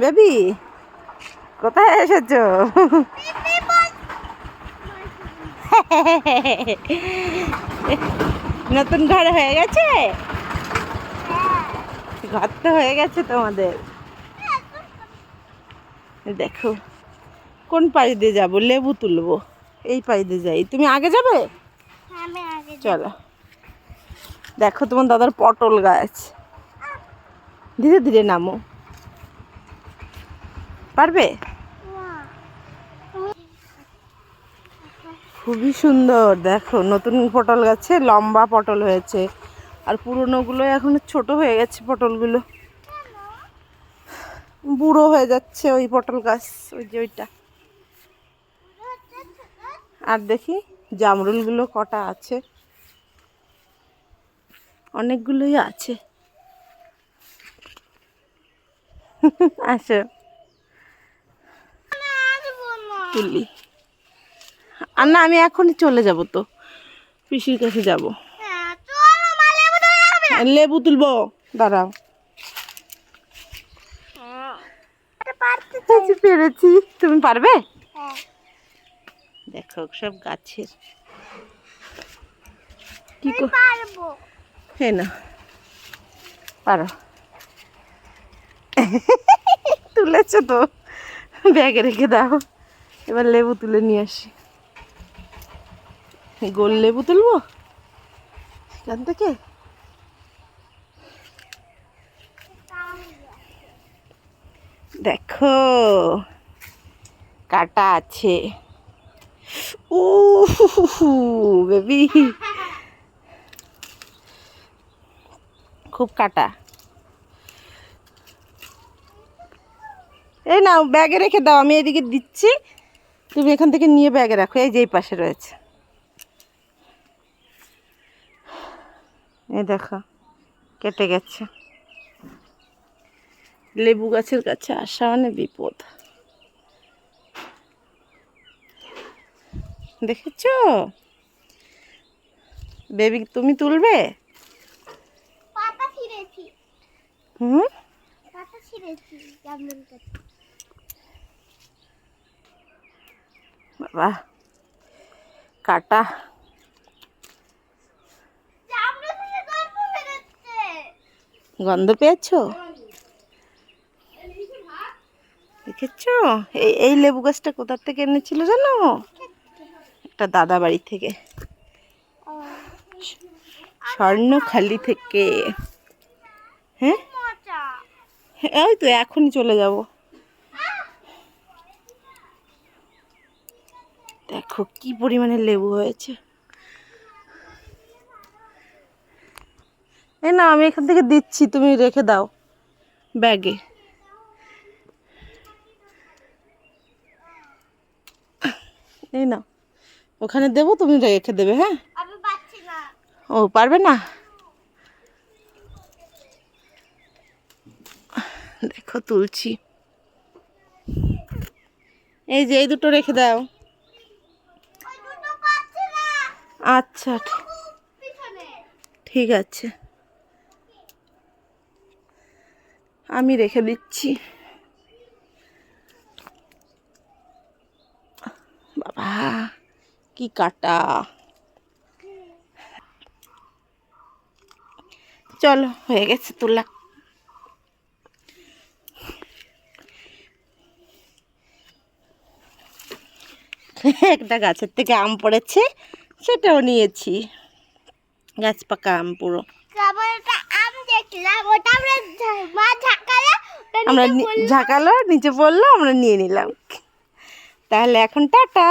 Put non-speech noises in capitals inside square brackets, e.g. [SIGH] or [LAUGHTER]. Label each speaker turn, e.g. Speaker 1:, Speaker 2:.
Speaker 1: Baby কোথায় এসেছ? নতুন ঘর হয়ে গেছে? ঘর তো হয়ে গেছে তোমাদের। দেখো কোন পাশ দিয়ে যাব? লেবু তুলবো। এই পাশ দিয়ে যাই। তুমি আগে যাবে?
Speaker 2: আমি আগে
Speaker 1: চলো। দেখো তোমার দাদার পটল গাছ। ধীরে ধীরে নামো। পারবে? খুবই সুন্দর। দেখো, নতুন পটল গাছে লম্বা পটল হয়েছে। আর পুরনোগুলো এখন ছোট হয়ে গেছে পটলগুলো। বুড়ো হয়ে যাচ্ছে ওই পটল গাছ, ওই যে ওইটা। আর দেখি, জামরুলগুলো কটা আছে? অনেকগুলোই আছে। [LAUGHS] আসো। তুলি। আর না আমি এখনই চলে যাব তো। পিসির কাছে যাব। লেবু তুলবো। দাঁড়াও। এই পেরেছি। তুমি পারবে? দেখো, সব গাছের। কি
Speaker 2: পারব
Speaker 1: হে না। পারো। তুলেছো তো। ব্যাগে রেখে দাও। এবার লেবু তুলে নিয়ে আসি। গোল লেবু তুলবো? এখান থেকে? দেখো, কাটা আছে। ও বেবি। খুব কাটা। এই নাও, ব্যাগে রেখে দাও, আমি এদিকে দিচ্ছি। তুমি এখান থেকে নিয়ে ব্যাগে রাখো এই যেই পাশে রয়েছে। এই দেখো কেটে গেছে। লেবু গাছের কাছে আসা মানে বিপদ। দেখেছ? বেবি তুমি তুলবে? হুম? বাবা কাটা। গন্ধ পেয়েছ? দেখেছ? এই এই লেবু গাছটা কোথার থেকে এনেছিল জানো? একটা দাদা বাড়ি থেকে। স্বর্ণখালি থেকে। হ্যাঁ? হ্যাঁ, ওই তো এখনই চলে যাব। দেখো কি পরিমাণে লেবু হয়েছে। এই না আমি এখান থেকে দিচ্ছি তুমি রেখে দাও। ব্যাগে। এই না ওখানে দেবো তুমি রেখে দেবে হ্যাঁ? ও পারবে না? দেখো তুলছি। এই যে এই দুটো রেখে দাও
Speaker 2: ওই দুটো পাচ্ছি না
Speaker 1: আচ্ছা ঠিক- আছে। আমি রেখে দিচ্ছি। বাবা, কি কাটা। চলো, হয়ে গেছে তোলা। [LAUGHS] একটা গাছের থেকে আম পড়েছে। সেটাও নিয়েছি। গাছ পাকা আম পুরো।
Speaker 2: আমরা মা ঝাঁকালে
Speaker 1: আমরা
Speaker 2: নিচে
Speaker 1: ঝাঁকালো নিচে পড়ল আমরা নিয়ে নিলাম। তাহলে এখন টাটা।